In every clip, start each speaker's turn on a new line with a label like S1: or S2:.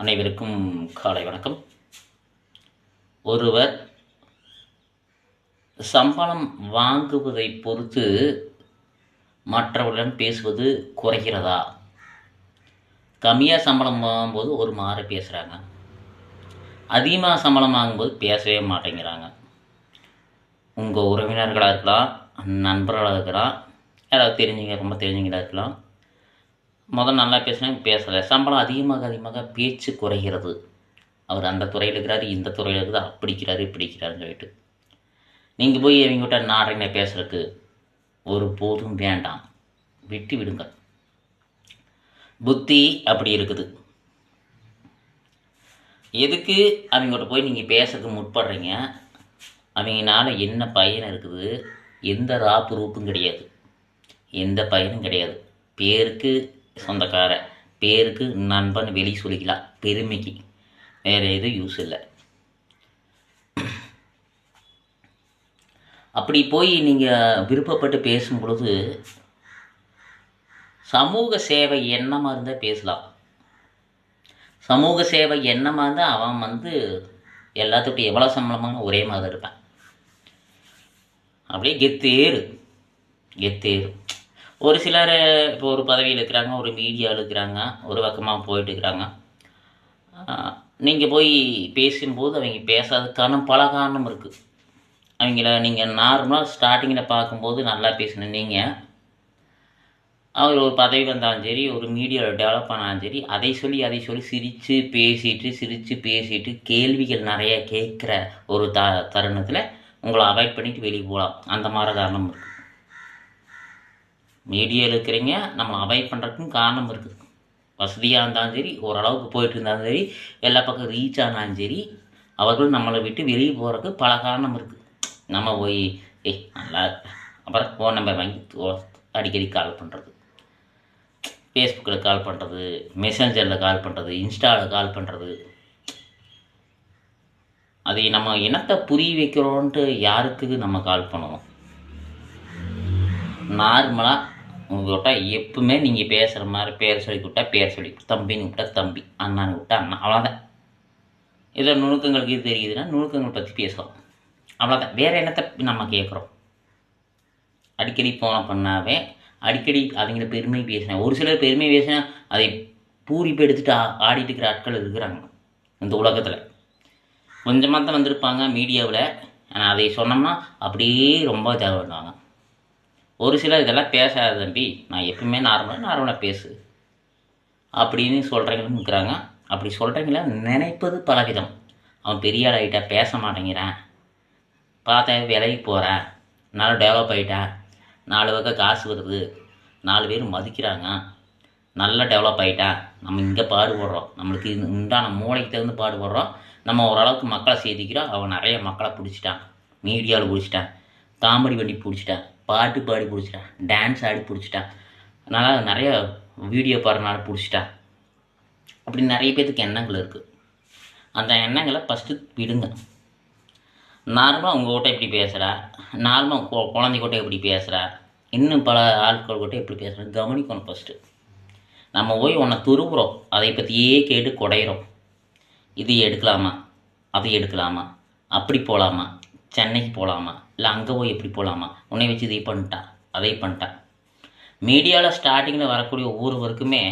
S1: அனைவருக்கும் காலை வணக்கம். ஒருவர் சம்பளம் வாங்குவதை பொறுத்து மற்றவர்களிடம் பேசுவது குறைகிறதா? கம்மியாக சம்பளம் வாங்கும்போது ஒரு மாதிரி பேசுகிறாங்க அதிகமாக சம்பளம் வாங்கும்போது பேசவே மாட்டேங்கிறாங்க. உங்கள் உறவினர்களாக இருக்கலாம் நண்பர்களாக இருக்கலாம் யாராவது தெரிஞ்சுங்க ரொம்ப தெரிஞ்சவங்களாக இருக்கலாம் முதல் நல்லா பேசினாங்க பேசலை. சம்பளம் அதிகமாக அதிகமாக பேச்சு குறைகிறது. அவர் அந்த துறையில் இருக்கிறாரு இந்த துறையில் இருக்கிறார் அப்படிக்கிறாரு இப்படிக்கிறாருன்னு சொல்லிட்டு. நீங்கள் போய் இவங்ககிட்ட நாடகங்க பேசுகிறதுக்கு ஒரு போதும் வேண்டாம். விட்டு விடுங்க புத்தி அப்படி இருக்குது. எதுக்கு அவங்ககிட்ட போய் நீங்கள் பேசுறதுக்கு முற்படுறீங்க? அவங்கனால என்ன பயன் இருக்குது? எந்த ராப்பு ரூப்பும் கிடையாது. எந்த பயனும் கிடையாது. பேருக்கு சொந்தக்கார. பேருக்கு நண்பன் வெளி சொல்லிக்கலாம் பெருமைக்கு. வேறு எதுவும் யூஸ் இல்லை. அப்படி போய் நீங்கள் விருப்பப்பட்டு பேசும் பொழுது சமூக சேவை எண்ணமாக இருந்தால் பேசலாம். சமூக சேவை எண்ணமாக இருந்தால் அவன் வந்து எல்லாத்துக்கிட்டும் எவ்வளோ சம்பளமான ஒரே மாதிரி இருப்பான். அப்படியே கெத்தேறு கெத்தேறு ஒரு சிலர் இப்போ ஒரு பதவியில் இருக்கிறாங்க ஒரு மீடியாவில் இருக்கிறாங்க ஒரு பக்கமாக போயிட்டு இருக்கிறாங்க நீங்கள் போய் பேசும்போது அவங்க பேசாததுக்கான பல காரணம் இருக்குது அவங்கள நீங்கள் நார்மலாக ஸ்டார்டிங்கில் பார்க்கும்போது நல்லா பேசின நீங்கள் அவர் ஒரு பதவி வந்தாலும் சரி ஒரு மீடியாவில் டெவலப் பண்ணாலும் சரி அதை சொல்லி அதை சொல்லி சிரித்து பேசிட்டு சிரித்து பேசிட்டு கேள்விகள் நிறைய கேட்குற ஒரு த தருணத்தில் உங்களை அவாய்ட் பண்ணிவிட்டு வெளியே போகலாம். அந்த மாதிரி காரணம் இருக்குது மீடியாவில் இருக்கிறீங்க நம்மளை அவாய்ட் பண்ணுறதுக்கும் காரணம் இருக்குது. வசதியாக இருந்தாலும் சரி ஓரளவுக்கு போயிட்டு இருந்தாலும் சரி எல்லா பக்கம் ரீச் ஆனாலும் சரி அவர்கள் நம்மளை விட்டு வெளியே போகிறதுக்கு பல காரணம் இருக்குது நம்ம போய் ஏய் நல்லா அப்புறம் ஃபோன் நம்பர் வாங்கி அடிக்கடி கால் பண்ணுறது ஃபேஸ்புக்கில் கால் பண்ணுறது மெசஞ்சரில் கால் பண்ணுறது இன்ஸ்டாவில் கால் பண்ணுறது அதை நம்ம இனத்தை புரிய வைக்கிறோன்ட்டு யாருக்கு நம்ம கால் பண்ணுவோம்? நார்மலாக உங்கள்கிட்ட எப்பவுமே நீங்கள் பேசுகிற மாதிரி பேர் சொல்லி விட்டா பேர் சொல்லி தம்பின்னு விட்டா தம்பி அண்ணான்னு விட்டா அண்ணா அவ்வளோதான் இதில் நுணுக்கங்களுக்கு இது தெரியுதுன்னா நுணுக்கங்கள் பற்றி பேசலாம் அவ்வளோதான் வேறு என்னத்தை நம்ம கேட்குறோம் அடிக்கடி போன பண்ணாவே அடிக்கடி அவங்கள பெருமை பேசினேன் ஒரு சிலர் பெருமை பேசினா அதை பூரிப்பு எடுத்துகிட்டு ஆ ஆடிட்டு இருக்கிற ஆட்கள் இருக்கிறாங்க இந்த உலகத்தில். கொஞ்சமாக தான் வந்திருப்பாங்க மீடியாவில். ஆனால் அதை சொன்னோம்னா அப்படியே ரொம்ப தேவைப்படுவாங்க ஒரு சிலர் இதெல்லாம் பேசாத தம்பி நான் எப்பவுமே நார்மலாக நார்மலாக பேசு. அப்படின்னு சொல்கிறவங்களும் இருக்கிறாங்க அப்படி சொல்கிறவங்கள நினைப்பது பலவிதம் அவன் பெரிய ஆள் ஆகிட்டா பேச மாட்டேங்கிறான். பார்த்தா விலைக்கு போகிறேன் நல்லா டெவலப் ஆகிட்டேன் நாலு பக்கம் காசு வருது. நாலு பேர் மதிக்கிறாங்க. நல்லா டெவலப் ஆகிட்டேன் நம்ம இங்கே பாடுபடுறோம் நம்மளுக்கு உண்டான மூளைக்கு தகுந்து பாடுபடுறோம் நம்ம ஓரளவுக்கு மக்களை சேர்த்திக்கிறோம் அவன் நிறைய மக்களை பிடிச்சிட்டான். மீடியாவில் பிடிச்சிட்டான். காமெடி பண்ணி பிடிச்சிட்டான். பாட்டு பாடி பிடிச்சிட்டான் டான்ஸ் ஆடி பிடிச்சிட்டான் நல்லா நிறைய வீடியோ பாடுறனால பிடிச்சிட்டான் அப்படி நிறைய பேர்த்துக்கு எண்ணங்கள் இருக்குது அந்த எண்ணங்களை ஃபஸ்ட்டு விடுங்க. நார்மலாக உங்கள்கிட்ட எப்படி பேசுகிறா நார்மலாக கொ குழந்தைகிட்ட எப்படி பேசுகிறா இன்னும் பல ஆட்கள்கிட்ட எப்படி பேசுகிறா கவனிக்கணும் ஃபஸ்ட்டு நம்ம போய் உன்னை துருவுறோம் அதை பற்றியே கேட்டு குடையிறோம். இது எடுக்கலாமா அதை எடுக்கலாமா அப்படி போகலாமா சென்னைக்கு போகலாமா இல்லை அங்கே போய் எப்படி போகலாமா உன்னை வச்சு இதை பண்ணிட்டான் அதை பண்ணிட்டான் மீடியாவில் ஸ்டார்டிங்கில் வரக்கூடிய ஒவ்வொருவருக்குமே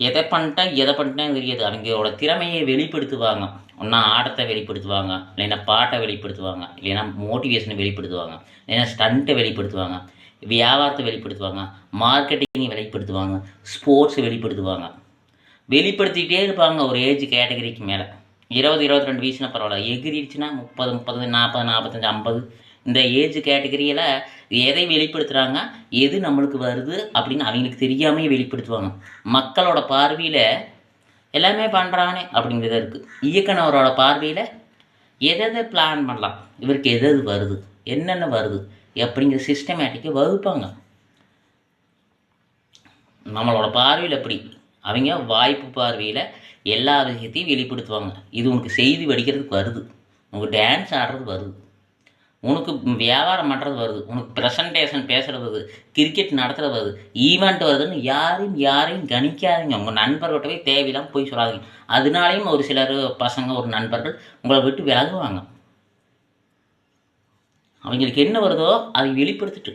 S1: எதை பண்ணிட்டேன் எதை பண்ணிட்டேன் தெரியாது. அவங்களோட திறமையை வெளிப்படுத்துவாங்க. ஒன்றா ஆட்டத்தை வெளிப்படுத்துவாங்க இல்லைன்னா பாட்டை வெளிப்படுத்துவாங்க இல்லைன்னா மோட்டிவேஷனை வெளிப்படுத்துவாங்க இல்லைன்னா ஸ்டண்ட்டை வெளிப்படுத்துவாங்க வியாபாரத்தை வெளிப்படுத்துவாங்க மார்க்கெட்டிங்கை வெளிப்படுத்துவாங்க ஸ்போர்ட்ஸை வெளிப்படுத்துவாங்க. வெளிப்படுத்திக்கிட்டே இருப்பாங்க ஒரு ஏஜ் கேட்டகரிக்கு மேலே. இருபது இருபத்தி ரெண்டு வயசுனா பரவாயில்ல. எகிரிடுச்சுன்னா முப்பது முப்பது நாற்பது நாற்பத்தஞ்சு ஐம்பது. இந்த ஏஜ் கேட்டகரியில் எதை வெளிப்படுத்துகிறாங்க எது நம்மளுக்கு வருது அப்படின்னு அவங்களுக்கு தெரியாமே வெளிப்படுத்துவாங்க. மக்களோட பார்வையில் எல்லாமே பண்ணுறானே அப்படிங்கிறது இருக்குது இயக்குனவரோட பார்வையில் எதை பிளான் பண்ணலாம்? இவருக்கு எது எது வருது? என்னென்ன வருது? அப்படிங்கிற சிஸ்டமேட்டிக்கை வகுப்பாங்க. நம்மளோட பார்வையில் எப்படி? அவங்க வாய்ப்பு பார்வையில் எல்லா விஷயத்தையும் வெளிப்படுத்துவாங்க. இது உனக்கு செய்தி வடிக்கிறதுக்கு வருது. உனக்கு டான்ஸ் ஆடுறது வருது. உனக்கு வியாபாரம் பண்ணுறது வருது. உனக்கு ப்ரெசன்டேஷன் பேசுகிறது வருது. கிரிக்கெட் நடத்துகிறது வருது. ஈவெண்ட் வருதுன்னு யாரையும் யாரையும் கணிக்காதீங்க. உங்கள் நண்பர்கிட்ட போய் தேவையில்லாமல் போய் சொல்லாதீங்க. அதனாலையும் ஒரு சிலர் பசங்க ஒரு நண்பர்கள் உங்களை விட்டு விலகுவாங்க. அவங்களுக்கு என்ன வருதோ அதை வெளிப்படுத்திட்டு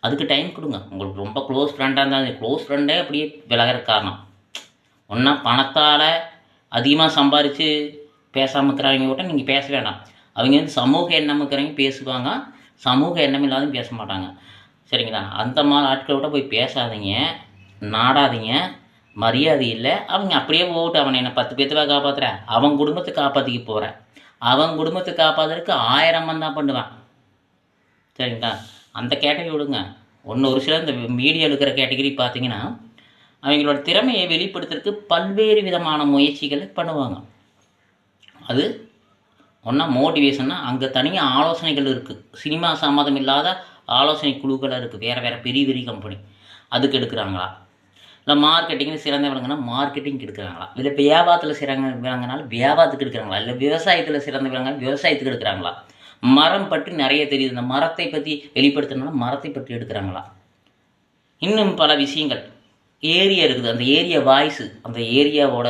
S1: அதுக்கு டைம் கொடுங்க. உங்களுக்கு ரொம்ப க்ளோஸ் ஃப்ரெண்டாக இருந்தால் க்ளோஸ் ஃப்ரெண்டே அப்படியே விலகிற காரணம். ஒன்றா பணத்தால் அதிகமாக சம்பாரித்து பேசாமல் இருக்கிறவங்க கூட நீங்கள் பேச வேண்டாம் அவங்க வந்து சமூக எண்ணம் இருக்கிறவங்க பேசுவாங்க சமூக எண்ணம் இல்லாத பேச மாட்டாங்க. சரிங்களா? அந்த மாதிரி ஆட்களை விட்ட போய் பேசாதீங்க நாடாதீங்க மரியாதை இல்லை. அவங்க அப்படியே போட்டு அவனை என்ன பத்து பேத்துவா காப்பாற்றுறேன் அவன் குடும்பத்தை காப்பாற்றிக்க போகிறேன் அவன் குடும்பத்தை காப்பாற்றுறதுக்கு ஆயிரம் தான் பண்ணுவான். சரிங்களா? அந்த கேட்டகரி விடுங்க. ஒன்று ஒரு சிலர் இந்த மீடியா இருக்கிற கேட்டகரி பார்த்தீங்கன்னா அவங்களோட திறமையை வெளிப்படுத்துறதுக்கு பல்வேறு விதமான முயற்சிகளை பண்ணுவாங்க. அது ஒன்றா மோட்டிவேஷன்னா அங்கே தனியாக ஆலோசனைகள் இருக்குது சினிமா சம்மதம் இல்லாத ஆலோசனை குழுக்களாக இருக்குது வேறு வேறு பெரிய பெரிய கம்பெனி அதுக்கு எடுக்கிறாங்களா? இல்லை மார்க்கெட்டிங்கில் சிறந்த விலங்குனா மார்க்கெட்டிங் எடுக்கிறாங்களா? இல்லை வியாபாரத்தில் சிறந்த விலங்குனால வியாபாரத்துக்கு எடுக்கிறாங்களா? இல்லை விவசாயத்தில் சிறந்த விலங்குனா விவசாயத்துக்கு எடுக்கிறாங்களா? மரம் பற்றி நிறைய தெரியுது. இந்த மரத்தை பற்றி வெளிப்படுத்தினால மரத்தை பற்றி எடுக்கிறாங்களா? இன்னும் பல விஷயங்கள். ஏரியா இருக்குது. அந்த ஏரியா வாய்ஸு அந்த ஏரியாவோட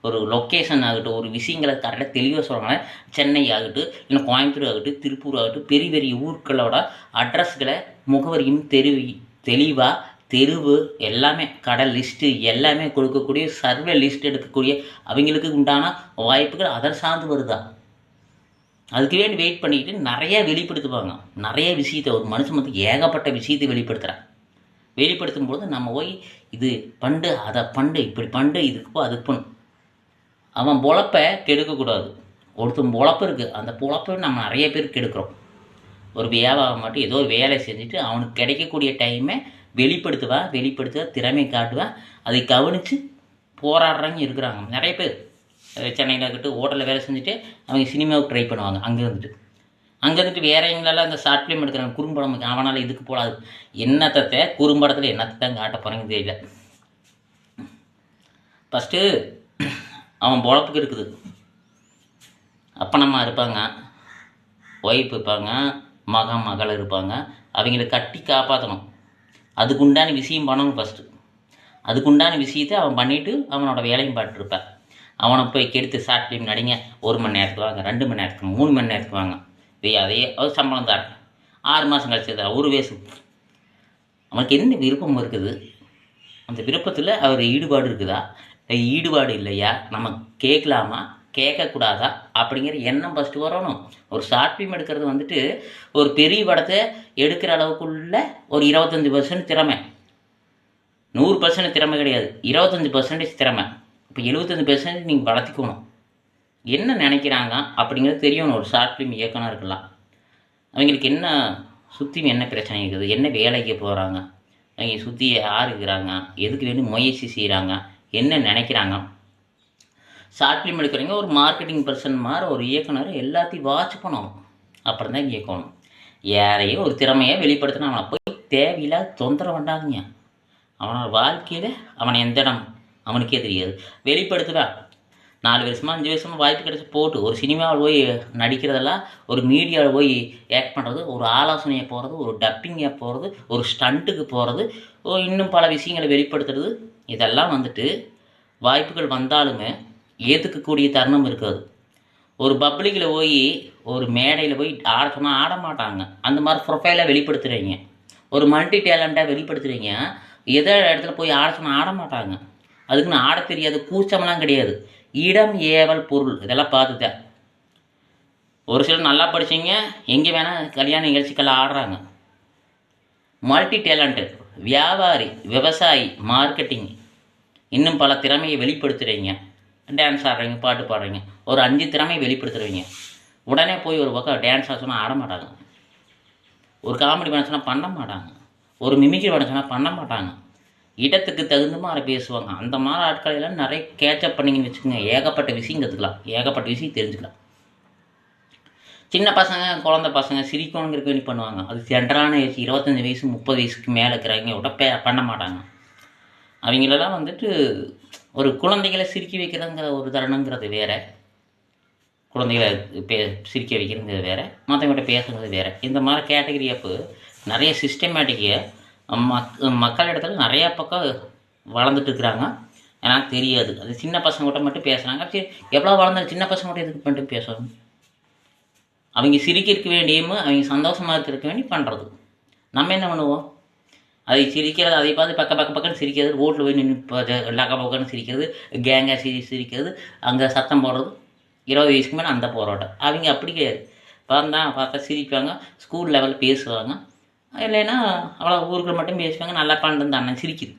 S1: ஒரு லொக்கேஷன் ஆகட்டும் ஒரு விஷயங்களை கரெக்டாக தெளிவாக சொல்கிறாங்க சென்னை ஆகட்டும் இல்லை கோயம்புத்தூர் ஆகட்டும் திருப்பூர் ஆகட்டும் பெரிய பெரிய ஊர்களோட அட்ரஸ்களை முகவரியும் தெருவி தெளிவாக தெருவு எல்லாமே கடை லிஸ்ட்டு எல்லாமே கொடுக்கக்கூடிய சர்வே லிஸ்ட் எடுக்கக்கூடிய அவங்களுக்கு உண்டான வாய்ப்புகள் அதை சார்ந்து வருதா? அதுக்கு வேண்டி வெயிட் பண்ணிக்கிட்டு நிறைய வெளிப்படுத்துவாங்க. நிறைய விஷயத்தை ஒரு மனுஷன் வந்து ஏகப்பட்ட விஷயத்தை வெளிப்படுத்துகிறான் வெளிப்படுத்தும் பொழுது நம்ம போய் இது பண்டு அதை பண்டு இப்படி பண்டு இதுக்கு போ அதுக்கு பண்ணு அவன் பொழப்பை கெடுக்கக்கூடாது ஒருத்தன் பொழப்பு இருக்குது அந்த பொழப்பை நம்ம நிறைய பேர் கெடுக்கிறோம். ஒரு வியாபாரம் மட்டும் ஏதோ ஒரு வேலை செஞ்சுட்டு அவனுக்கு கிடைக்கக்கூடிய டைமை வெளிப்படுத்துவேன் வெளிப்படுத்துவா திறமை காட்டுவேன் அதை கவனித்து போராடுறவங்க இருக்கிறாங்க. நிறைய பேர். சென்னையில் இருக்கட்டும் ஹோட்டலில் வேலை செஞ்சுட்டு அவங்க சினிமாவுக்கு ட்ரை பண்ணுவாங்க அங்கே இருந்துட்டு. அங்கே இருந்துட்டு வேற எங்களால் அந்த ஷார்ட் ஃபிலிம் எடுக்கிறாங்க. குறும்படம் அவனால் இதுக்கு போடாது என்னத்தை குறும்படத்தில் என்னத்தை தான் காட்ட போகிறேன்னு தெரியல. ஃபஸ்ட்டு அவன் பொழப்புக்கு இருக்குது. அப்பனம்மா இருப்பாங்க. ஒய்ஃப் இருப்பாங்க. மகன் மகள் இருப்பாங்க. அவங்கள கட்டி காப்பாற்றணும் அதுக்குண்டான விஷயம் பண்ணணும் ஃபஸ்ட்டு அதுக்குண்டான விஷயத்தை அவன் பண்ணிவிட்டு அவனோட வேலையும் பார்த்துருப்பான் அவனை போய் கெடுத்து ஷார்ட் ஃபிலிம் நடிங்க. ஒரு மணி நேரத்துக்கு வாங்க. ரெண்டு மணி நேரத்துக்கு மூணு மணி நேரத்துக்கு வாங்க. அதே அது சம்பளம் தரேன் ஆறு மாதம் கழிச்சு தரேன் ஒரு வயசு அவனுக்கு என்ன விருப்பம் இருக்குது? அந்த விருப்பத்தில் அவர் ஈடுபாடு இருக்குதா? ஈடுபாடு இல்லையா? நம்ம கேட்கலாமா? கேட்கக்கூடாதா? அப்படிங்கிற எண்ணம் ஃபஸ்ட்டு வரணும். ஒரு ஷார்ட் ஃபிலிம் எடுக்கிறது வந்துட்டு ஒரு பெரிய படத்தை எடுக்கிற அளவுக்குள்ள ஒரு இருபத்தஞ்சி பர்சன்ட் திறமை. நூறு பர்சன்ட் திறமை கிடையாது. இருபத்தஞ்சி பர்சன்டேஜ் திறமை. இப்போ எழுபத்தஞ்சி பர்சன்டேஜ் நீங்கள் வளர்த்திக்கணும். என்ன நினைக்கிறாங்க அப்படிங்கிறது தெரியணும் ஒரு ஷார்ட் ஃபிலிம் இயக்குனர் இருக்கலாம். அவங்களுக்கு என்ன சுற்றி என்ன பிரச்சனை இருக்குது? என்ன வேலைக்கு போகிறாங்க அவங்க சுற்றி யார் இருக்கிறாங்க? எதுக்கு வேணும் முயற்சி செய்கிறாங்க என்ன நினைக்கிறாங்க? ஷார்ட் ஃபிலிம் எடுக்கிறவங்க ஒரு மார்க்கெட்டிங் பர்சன் மாதிரி ஒரு இயக்குனர் எல்லாத்தையும் வாட்ச் பண்ணணும். அப்புறம் தான் இயக்கணும். யாரையும் ஒரு திறமையை வெளிப்படுத்தினா அவனை போய் தேவையில்லாத தொந்தரவு வேண்டாதீங்க அவனோட வாழ்க்கையில் அவனை எந்த இடம்? அவனுக்கே தெரியாது. வெளிப்படுத்துவேன் நாலு வருஷமா அஞ்சு வருஷமா வாய்ப்பு கிடச்சி போட்டு ஒரு சினிமாவில் போய் நடிக்கிறதெல்லாம் ஒரு மீடியாவில் போய் ஆக்ட் பண்ணுறது ஒரு ஆலோசனையை போகிறது ஒரு டப்பிங்கை போகிறது ஒரு ஸ்டண்ட்டுக்கு போகிறது இன்னும் பல விஷயங்களை வெளிப்படுத்துறது. இதெல்லாம் வந்துட்டு வாய்ப்புகள் வந்தாலுமே ஏற்றுக்கக்கூடிய தருணம் இருக்காது. ஒரு பப்ளிக்கில் போய் ஒரு மேடையில் போய் ஆட சொன்னால் ஆட மாட்டாங்க. அந்த மாதிரி ப்ரொஃபைலாக வெளிப்படுத்துகிறீங்க ஒரு மல்டி டேலண்ட்டாக வெளிப்படுத்துகிறீங்க எதோ இடத்துல போய் ஆட சொன்னால் ஆட மாட்டாங்க. அதுக்குன்னு ஆட தெரியாது கூச்சமெல்லாம் கிடையாது. இடம் ஏவல் பொருள். இதெல்லாம் பார்த்துட்டேன் ஒரு சிலர் நல்லா படிச்சீங்க எங்கே வேணால் கல்யாண நிகழ்ச்சிக்கெல்லாம் ஆடுறாங்க. மல்டி டேலண்டட் வியாபாரி விவசாயி மார்க்கெட்டிங். இன்னும் பல திறமையை வெளிப்படுத்துகிறீங்க டான்ஸ் ஆடுறீங்க பாட்டு பாடுறீங்க. ஒரு அஞ்சு திறமையை வெளிப்படுத்துகிறீங்க உடனே போய் ஒரு பக்கம் டான்ஸ் ஆட சொன்னால் ஆட மாட்டாங்க. ஒரு காமெடி பண்ண சொன்னால் பண்ண மாட்டாங்க. ஒரு மிமிக்ரி பண்ண சொன்னால் பண்ண மாட்டாங்க. இடத்துக்கு தகுந்த மாதிரி பேசுவாங்க. அந்த மாதிரி ஆட்களை எல்லாம் நிறைய கேட்சப் பண்ணிங்கன்னு வச்சுக்கோங்க. ஏகப்பட்ட விஷயம் கற்றுக்கலாம் ஏகப்பட்ட விஷயம் தெரிஞ்சுக்கலாம். சின்ன பசங்க குழந்த பசங்க சிரிக்கணுங்கிறக்கு வேண்டி பண்ணுவாங்க. அது சென்டரான ஏஜ். இருபத்தஞ்சி வயசு முப்பது வயசுக்கு மேலே இருக்கிறவங்க விட பே பண்ண மாட்டாங்க. அவங்களெல்லாம் வந்துட்டு ஒரு குழந்தைகளை சிரிக்கி வைக்கிறதுங்கிற ஒரு தருணங்கிறது வேறு. குழந்தைகளை பே சிரிக்க வைக்கிறதுங்கிறது வேறு. மற்றவங்கள்ட்ட பேசுகிறது வேறு. இந்த மாதிரி கேட்டகரி அப்போ நிறைய சிஸ்டமேட்டிக்கை மக் மக்களிடத்துல நிறையா பக்கம் வளர்ந்துட்டு இருக்கிறாங்க. எனக்கு தெரியாது. அது சின்ன பசங்கள்கிட்ட மட்டும் பேசுகிறாங்க சரி எவ்வளோ வளர்ந்தாலும் சின்ன பசங்கள்கிட்ட எதுக்கு மட்டும் பேசுகிறாங்க அவங்க சிரிக்கிறதுக்கு வேண்டியும் அவங்க சந்தோஷமாக இருக்கிறதுக்கு வேண்டி பண்ணுறது நம்ம என்ன பண்ணுவோம்? அதை சிரிக்கிறது அதை பார்த்து பக்க பக்க பக்கம் சிரிக்கிறது ரோட்டில் போய் நின்று லக்க பக்கம்னு சிரிக்கிறது கேங்காக சிரி சிரிக்கிறது அங்கே சத்தம் போடுறது இருபது வயசுக்கு மேலே அந்த போராட்டம். அவங்க அப்படி கிடையாது. பார்த்தா பார்த்தா சிரிப்பாங்க ஸ்கூல் லெவலில் பேசுவாங்க. இல்லைன்னா அவ்வளோ ஊருக்கு மட்டும் பேசுவாங்க நல்லா பண்ணுறது அண்ணன் சிரிக்குது.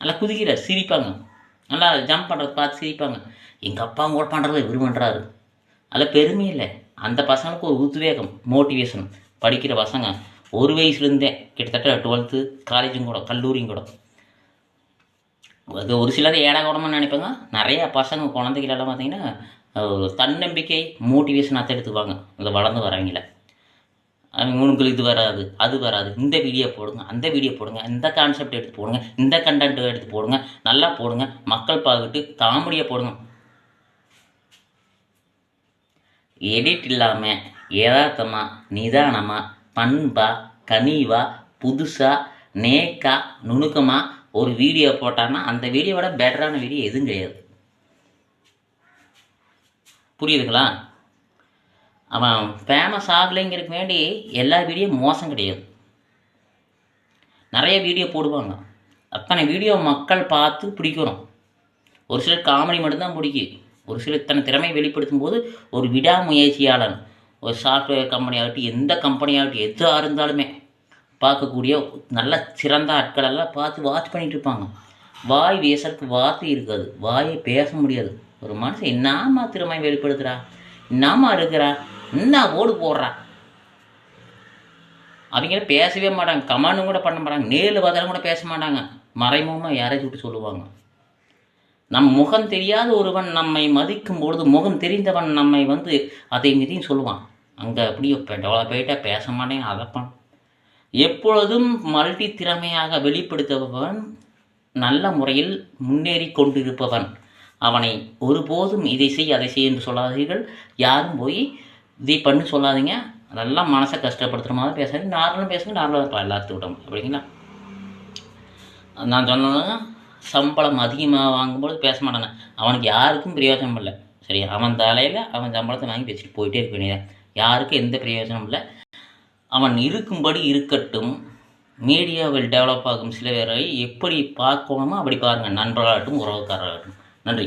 S1: நல்லா குதிக்கிறார். சிரிப்பாங்க. நல்லா ஜம்ப் பண்ணுறது பார்த்து சிரிப்பாங்க. எங்கள் அப்பா கூட பண்ணுறது இவர் பண்ணுறாரு அதில் பெருமை இல்லை. அந்த பசங்களுக்கு ஒரு உத்வேகம் மோட்டிவேஷன் படிக்கிற பசங்க ஒரு வயசுலேருந்தே கிட்டத்தட்ட டுவெல்த்து காலேஜும் கூட கல்லூரியும் கூட. அது ஒரு சிலர் ஏடாகூடமாக நினைப்பாங்க. நிறையா பசங்க குழந்தைகளெல்லாம் பார்த்தீங்கன்னா தன்னம்பிக்கை மோட்டிவேஷனாக எடுத்துக்குவாங்க. இந்த வளர்ந்து வரவங்கள உங்களுக்கு இது வராது அது வராது. இந்த வீடியோ போடுங்க அந்த வீடியோ போடுங்க இந்த கான்செப்ட் எடுத்து போடுங்க இந்த கண்டென்ட் எடுத்து போடுங்க நல்லா போடுங்க மக்கள் பார்த்துட்டு காமெடியாக போடுங்க. எடிட் இல்லாமல் யதார்த்தமாக நிதானமாக பண்பா கனிவாக புதுசாக நேக்கா நுணுக்கமாக ஒரு வீடியோ போட்டான்னா அந்த வீடியோவோட பெட்டரான வீடியோ எதுவும் கிடையாது புரியுதுங்களா? அவன் ஃபேமஸ் ஆகலைங்கிறதுக்கு வேண்டி எல்லா வீடியோ மோசம் கிடையாது. நிறைய வீடியோ போடுவாங்க. அத்தனை வீடியோ மக்கள் பார்த்து பிடிக்கணும் ஒரு சிலர் காமெடி மட்டும்தான் பிடிக்கும் ஒரு சிலர் தன் திறமை வெளிப்படுத்தும் போது ஒரு விடாமுயற்சியாளன் ஒரு சாஃப்ட்வேர் கம்பெனி ஆகட்டும் எந்த கம்பெனி ஆகட்டும் எதாக இருந்தாலுமே பார்க்கக்கூடிய நல்ல சிறந்த ஆட்களெல்லாம் பார்த்து வாட்ச் பண்ணிகிட்ருப்பாங்க இருப்பாங்க. வாய் பேசுறதுக்கு வார்த்தை இருக்காது. வாயை பேச முடியாது. ஒரு மனுஷன் என்னாமா திறமை வெளிப்படுத்துகிறா என்னாமா இருக்கிறா? என்ன ஓடு போடுறான் அவங்க பேசவே மாட்டாங்க. கமாண்டும் கூட பண்ண மாட்டாங்க. நேரில் பார்த்தாலும் கூட பேச மாட்டாங்க. மறைமுகமாக யாரையும் விட்டு சொல்லுவாங்க. நம் முகம் தெரியாத ஒருவன் நம்மை மதிக்கும் பொழுது முகம் தெரிந்தவன் நம்மை வந்து அதை மீதியும் சொல்லுவான். அங்கே அப்படியே டெவலப் ஆகிட்டா பேச மாட்டேன் அதப்பான். எப்பொழுதும் மல்டி திறமையாக வெளிப்படுத்துபவன் நல்ல முறையில் முன்னேறி கொண்டிருப்பவன். அவனை ஒருபோதும் இதை செய் அதை செய் என்று சொல்லாதீர்கள். யாரும் போய் இதை பண்ணி சொல்லாதீங்க. அதெல்லாம் மனசை கஷ்டப்படுத்துகிற மாதிரி பேசாதீங்க. நார்மலாக பேசுங்க நார்மலாக எல்லாத்துக்கிட்டோம் அப்படிங்களா? நான் சொன்னது சம்பளம் அதிகமாக வாங்கும்போது பேச மாட்டானே அவனுக்கு யாருக்கும் பிரயோஜனம் இல்லை. சரி அவன் தலையில் அவன் சம்பளத்தை வாங்கி பேசிட்டு போயிட்டே இருக்க வேண்டியதான் யாருக்கும் எந்த பிரயோஜனம் இல்லை. அவன் இருக்கும்படி இருக்கட்டும். மீடியாவில் டெவலப் ஆகும் சில பேரை எப்படி பார்க்கணுமோ அப்படி பாருங்கள் நண்பர்களாகட்டும் உறவுக்காரராகட்டும் நன்றி.